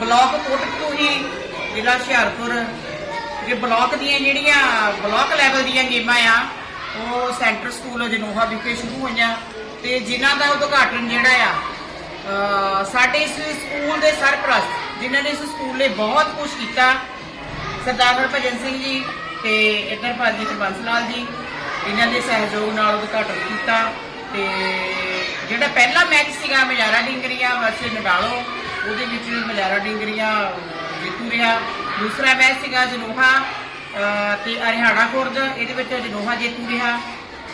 Block ਹੀ ਜ਼ਿਲ੍ਹਾ ਹੁਸ਼ਿਆਰਪੁਰ, ਜੇ block ਦੀਆਂ ਜਿਹੜੀਆਂ ਬਲਾਕ ਲੈਵਲ ਦੀਆਂ ਗੇਮਾਂ ਆ, ਉਹ ਸੈਂਟਰ ਸਕੂਲ ਜਨੋਹਾ ਵਿਖੇ ਸ਼ੁਰੂ ਹੋਈਆਂ ਤੇ ਜਿਨ੍ਹਾਂ ਦਾ ਉਦਘਾਟਨ ਜਿਹੜਾ ਆ ਸਾਡੇ ਇਸ ਸਕੂਲ ਦੇ ਸਰਪ੍ਰਸਤ, ਜਿਨ੍ਹਾਂ ਨੇ ਇਸ ਸਕੂਲ ਲਈ ਬਹੁਤ ਕੁਝ ਕੀਤਾ, ਸਰਦਾਰ ਹਰਭਜਨ ਸਿੰਘ ਜੀ ਤੇ ਇੱਧਰ ਭਾਜੀ ਹਰਬੰਸ ਲਾਲ ਜੀ, ਇਹਨਾਂ ਦੇ ਸਹਿਯੋਗ ਨਾਲ ਉਦਘਾਟਨ ਕੀਤਾ ਤੇ ਜਿਹੜਾ ਪਹਿਲਾ ਮੈਚ ਸੀਗਾ, ਮਜਾਰਾ ਡਿੰਗਰੀਆਂ ਵਰਸੇ ਨਡਾਲੋ ਉਹਦੇ ਵਿੱਚ ਮਲੈਰਾ ਡਿੰਗਰੀਆਂ, ਜੇਤੂ ਰਿਹਾ। ਦੂਸਰਾ ਮੈਚ ਸੀਗਾ ਜਨੋਹਾ, ਅਹ, ਤੇ ਹਰਿਆਣਾ ਖੁਰਦ, ਇਹਦੇ ਵਿੱਚ ਜਨੋਹਾ ਜੇਤੂ ਰਿਹਾ।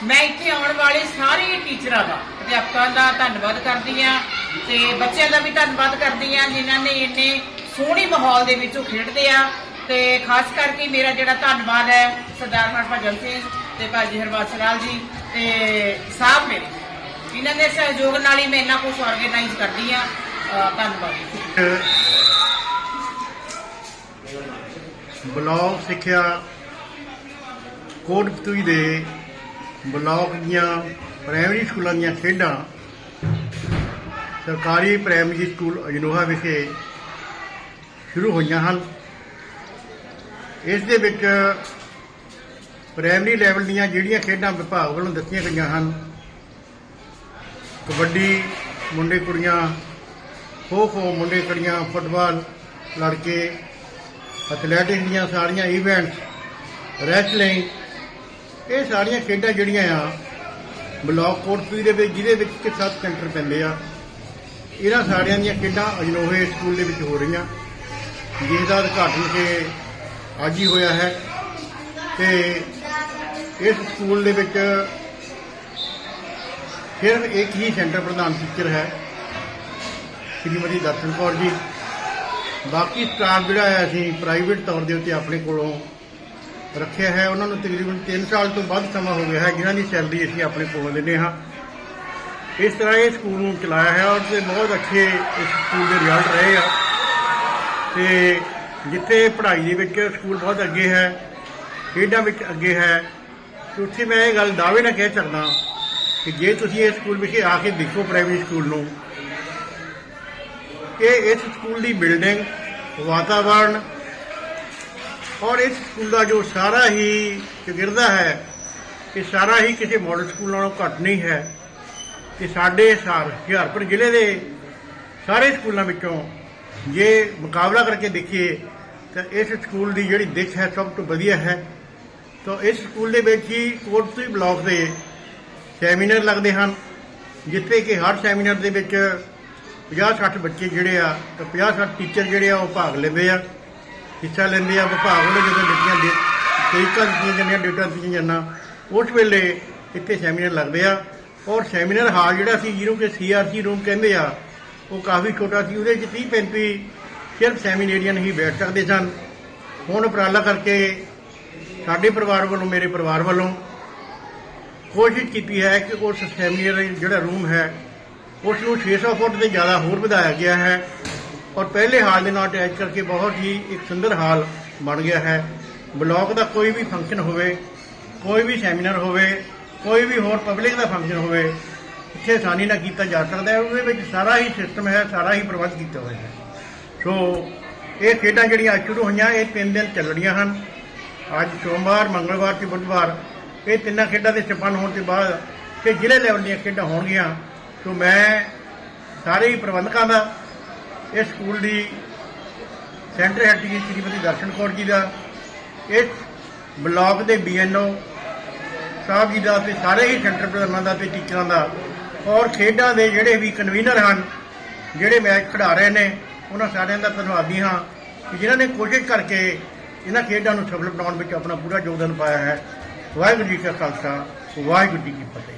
ਮੈਂ ਇੱਥੇ ਆਉਣ ਵਾਲੇ ਸਾਰੇ ਟੀਚਰਾਂ ਦਾ, ਅਧਿਆਪਕਾਂ ਦਾ ਧੰਨਵਾਦ ਕਰਦੀ ਆ ਤੇ ਬੱਚਿਆਂ ਦਾ ਵੀ ਧੰਨਵਾਦ ਕਰਦੀ ਆ ਜਿਨ੍ਹਾਂ ਨੇ ਇੰਨੇ ਸੋਹਣੇ ਮਾਹੌਲ ਦੇ ਵਿੱਚ ਉਹ ਖੇਡਦੇ ਆ। ਤੇ ਖਾਸ ਕਰਕੇ ਮੇਰਾ ਜਿਹੜਾ ਧੰਨਵਾਦ ਹੈ, ਸਰਦਾਰ ਹਰਭਜਨ ਸਿੰਘ ਤੇ ਭਾਜੀ ਹਰਬੰਸ ਲਾਲ ਜੀ ਤੇ ਸਾਹਿਬ ਮੇਰੇ। ਇਹਨਾਂ ਦੇ ਸਹਿਯੋਗ ਨਾਲ ਹੀ ਮੈਂ ਇੰਨਾ ਕੁਝ ਆਰਗੇਨਾਈਜ਼ ਕਰਦੀ ਆ ਧੰਨਵਾਦ ਜੀ। ਸਿੱਖਿਆ ਕੋਟਪਤੂਈ ਦੇ ਬਲਾਕ ਦੀਆਂ ਪ੍ਰਾਇਮਰੀ ਸਕੂਲਾਂ ਦੀਆਂ ਖੇਡਾਂ ਸਰਕਾਰੀ ਪ੍ਰਾਇਮਰੀ ਸਕੂਲ ਅਜਨੋਹਾ ਵਿਖੇ ਸ਼ੁਰੂ ਹੋਈਆਂ ਹਨ। ਇਸ ਦੇ ਵਿੱਚ ਪ੍ਰਾਇਮਰੀ ਲੈਵਲ ਦੀਆਂ ਜਿਹੜੀਆਂ ਖੇਡਾਂ ਵਿਭਾਗ ਵੱਲੋਂ ਦਿੱਤੀਆਂ ਗਈਆਂ ਹਨ, ਕਬੱਡੀ, ਮੁੰਡੇ ਕੁੜੀਆਂ ਖੋ ਖੋ ਮੁੰਡੇ ਕੁੜੀਆਂ ਫੁੱਟਬਾਲ, ਲੜਕੇ ਐਥਲੈਟਿਕਸ ਦੀਆਂ ਸਾਰੀਆਂ ਇਵੈਂਟਸ ਰੈਸਲਿੰਗ ਇਹ ਸਾਰੀਆਂ ਖੇਡਾਂ ਜਿਹੜੀਆਂ ਆ, ਬਲਾਕ ਕੋਟਪੁਰੀ ਦੇ ਵਿੱਚ, ਜਿਹਦੇ ਵਿੱਚ ਕਿ ਸੱਤ ਸੈਂਟਰ ਪੈਂਦੇ ਆ। ਇਹਨਾਂ ਸਾਰਿਆਂ ਦੀਆਂ ਖੇਡਾਂ ਅਜਨੋਹੇ ਸਕੂਲ ਦੇ ਵਿੱਚ ਹੋ ਰਹੀਆਂ। ਜਿਸ ਦਾ ਉਦਘਾਟਨ ਕੇ ਅੱਜ ਹੀ ਹੋਇਆ ਹੈ। ਤੇ ਇਸ ਸਕੂਲ ਦੇ ਵਿੱਚ ਸਿਰਫ ਇੱਕ ਹੀ ਸੈਂਟਰ ਪ੍ਰਧਾਨ ਟੀਚਰ ਹੈ। ਸ਼੍ਰੀਮਤੀ ਦਰਸ਼ਨ ਕੌਰ ਜੀ। ਬਾਕੀ ਸਟਾਫ ਜਿਹੜਾ ਹੈ ਅਸੀਂ ਪ੍ਰਾਈਵੇਟ ਤੌਰ ਦੇ ਉੱਤੇ ਆਪਣੇ ਕੋਲੋਂ ਰੱਖਿਆ ਹੈ। ਉਹਨਾਂ ਨੂੰ ਤਕਰੀਬਨ 3 ਸਾਲ ਤੋਂ ਵੱਧ ਸਮਾਂ ਹੋ ਗਿਆ ਹੈ। ਜਿਨ੍ਹਾਂ ਦੀ ਸੈਲਰੀ ਅਸੀਂ ਆਪਣੇ ਕੋਲੋਂ ਦਿੰਦੇ ਹਾਂ। ਇਸ ਤਰ੍ਹਾਂ ਇਹ ਸਕੂਲ ਨੂੰ ਚਲਾਇਆ ਹੈ ਔਰ ਤੇ ਬਹੁਤ ਅੱਛੇ ਇਸ ਸਕੂਲ ਦੇ ਰਿਜ਼ਲਟ ਰਹੇ ਆ। ਤੇ ਜਿੱਥੇ ਪੜ੍ਹਾਈ ਦੇ ਵਿੱਚ ਸਕੂਲ ਬਹੁਤ ਅੱਗੇ ਹੈ, ਖੇਡਾਂ ਵਿੱਚ ਅੱਗੇ ਹੈ, ਤੇ ਉੱਥੇ ਮੈਂ ਇਹ ਗੱਲ ਦਾਅਵੇ ਨਾਲ ਕਹਿ ਸਕਦਾ ਕਿ ਜੇ ਤੁਸੀਂ ਇਸ ਸਕੂਲ ਵਿਖੇ ਆ ਕੇ ਦੇਖੋ ਪ੍ਰਾਇਮਰੀ ਸਕੂਲ ਨੂੰ ਕਿ ਇਸ ਸਕੂਲ ਦੀ ਬਿਲਡਿੰਗ ਵਾਤਾਵਰਣ ਔਰ ਇਸ ਸਕੂਲ ਦਾ ਜੋ ਸਾਰਾ ਹੀ ਚਗਿਰਦਾ ਹੈ, ਇਹ ਸਾਰਾ ਹੀ ਕਿਸੇ ਮਾਡਲ ਸਕੂਲ ਨਾਲੋਂ ਘੱਟ ਨਹੀਂ ਹੈ। ਕਿ ਸਾਡੇ ਸਾਰ ਹੁਸ਼ਿਆਰਪੁਰ ਜ਼ਿਲ੍ਹੇ ਦੇ ਸਾਰੇ ਸਕੂਲਾਂ ਵਿੱਚੋਂ ਜੇ ਮੁਕਾਬਲਾ ਕਰਕੇ ਦੇਖੀਏ ਤਾਂ ਇਸ ਸਕੂਲ ਦੀ ਜਿਹੜੀ ਦਿੱਖ ਹੈ ਸਭ ਤੋਂ ਵਧੀਆ ਹੈ। ਤਾਂ ਇਸ ਸਕੂਲ ਦੇ ਵਿੱਚ ਹੀ ਕੋਟਪੁਰੀ ਬਲਾਕ ਦੇ ਸੈਮੀਨਾਰ ਲੱਗਦੇ ਹਨ, ਜਿੱਥੇ ਕਿ ਹਰ ਸੈਮੀਨਾਰ ਦੇ ਵਿੱਚ 50-60 ਬੱਚੇ ਜਿਹੜੇ ਆ, ਤੇ 50-60 ਟੀਚਰ ਜਿਹੜੇ ਆ, ਉਹ ਭਾਗ ਲੈਂਦੇ ਆ। ਹਿੱਸਾ ਲੈਂਦੇ ਆ, ਵਿਭਾਗ ਵੱਲੋਂ ਜਦੋਂ ਦਿੱਤੀਆਂ ਦੇ ਤਰੀਕਾਂ ਦਿੱਤੀਆਂ ਜਾਂਦੀਆਂ ਡੇਟਾ ਦਿੱਤੀਆਂ ਜਾਂਦਾ ਉਸ ਵੇਲੇ ਇੱਥੇ ਸੈਮੀਨਾਰ ਲੱਗਦੇ ਆ। ਔਰ ਸੈਮੀਨਾਰ ਹਾਲ ਜਿਹੜਾ ਸੀ, ਜਿਹਨੂੰ ਕਿ ਸੀਆਰਸੀ ਰੂਮ ਕਹਿੰਦੇ ਆ, ਉਹ ਕਾਫੀ ਛੋਟਾ ਸੀ। ਉਹਦੇ ਵਿੱਚ 30 35 ਸਿਰਫ ਸੈਮੀਨੇਰੀਅਨ ਹੀ ਬੈਠ ਸਕਦੇ ਸਨ। ਹੁਣ ਉਪਰਾਲਾ ਕਰਕੇ ਸਾਡੇ ਪਰਿਵਾਰ ਵੱਲੋਂ, ਮੇਰੇ ਪਰਿਵਾਰ ਵੱਲੋਂ ਕੋਸ਼ਿਸ਼ ਕੀਤੀ ਹੈ ਕਿ ਉਸ ਸੈਮੀਨਾਰ ਜਿਹੜਾ ਰੂਮ ਹੈ ਉਸ ਨੂੰ 600 ਫੁੱਟ 'ਤੇ ਜ਼ਿਆਦਾ ਹੋਰ ਵਧਾਇਆ ਗਿਆ ਹੈ। ਔਰ ਪਹਿਲੇ ਹਾਲ ਦੇ ਨਾਲ ਅਟੈਚ ਕਰਕੇ ਬਹੁਤ ਹੀ ਇੱਕ ਸੁੰਦਰ ਹਾਲ ਬਣ ਗਿਆ ਹੈ। ਬਲਾਕ ਦਾ ਕੋਈ ਵੀ ਫੰਕਸ਼ਨ ਹੋਵੇ, ਕੋਈ ਵੀ ਸੈਮੀਨਾਰ ਹੋਵੇ, ਕੋਈ ਵੀ ਹੋਰ ਪਬਲਿਕ ਦਾ ਫੰਕਸ਼ਨ ਹੋਵੇ, ਇੱਥੇ ਆਸਾਨੀ ਨਾਲ ਕੀਤਾ ਜਾ ਸਕਦਾ ਹੈ। ਉਹਦੇ ਵਿੱਚ ਸਾਰਾ ਹੀ ਸਿਸਟਮ ਹੈ, ਸਾਰਾ ਹੀ ਪ੍ਰਬੰਧ ਕੀਤਾ ਹੋਇਆ ਹੈ। ਸੋ ਇਹ ਖੇਡਾਂ ਜਿਹੜੀਆਂ ਅੱਜ ਸ਼ੁਰੂ ਹੋਈਆਂ, ਇਹ ਤਿੰਨ ਦਿਨ ਚੱਲਣੀਆਂ ਹਨ। ਅੱਜ ਸੋਮਵਾਰ, ਮੰਗਲਵਾਰ ਤੇ ਬੁੱਧਵਾਰ, ਇਹ ਤਿੰਨਾਂ ਖੇਡਾਂ ਦੇ ਸੰਪੰਨ ਹੋਣ ਤੋਂ ਬਾਅਦ ਫਿਰ ਜ਼ਿਲ੍ਹੇ ਲੈਵਲ ਦੀਆਂ ਖੇਡਾਂ ਹੋਣਗੀਆਂ। ਸੋ ਮੈਂ ਸਾਰੇ ਹੀ ਪ੍ਰਬੰਧਕਾਂ ਦਾ, ਇਸ ਸਕੂਲ ਦੀ ਸੈਂਟਰ ਹੈਡ ਜੀ, ਸ਼੍ਰੀਮਤੀ ਦਰਸ਼ਨ ਕੌਰ ਜੀ ਦਾ, ਇਸ ਬਲਾਕ ਦੇ ਬੀਐਨਓ ਸਾਹਿਬ ਜੀ ਦਾ ਤੇ ਸਾਰੇ ਹੀ ਸੈਂਟਰ ਪ੍ਰਧਾਨਾਂ ਦਾ ਤੇ ਟੀਚਰਾਂ ਦਾ, ਔਰ ਖੇਡਾਂ ਦੇ ਜਿਹੜੇ ਵੀ ਕਨਵੀਨਰ ਹਨ, ਜਿਹੜੇ ਮੈਚ ਖਿਡਾ ਰਹੇ ਨੇ, ਉਹਨਾਂ ਸਾਰਿਆਂ ਦਾ ਧੰਨਵਾਦੀ ਹਾਂ ਕਿ ਜਿਨ੍ਹਾਂ ਨੇ ਕੋਸ਼ਿਸ਼ ਕਰਕੇ ਇਹਨਾਂ ਖੇਡਾਂ ਨੂੰ ਸਫਲ ਬਣਾਉਣ ਵਿੱਚ ਆਪਣਾ ਪੂਰਾ ਯੋਗਦਾਨ ਪਾਇਆ ਹੈ। ਵਾਹਿਗੁਰੂ ਜੀ ਕਾ ਖਾਲਸਾ, ਵਾਹਿਗੁਰੂ ਜੀ ਕੀ ਫਤਿਹ।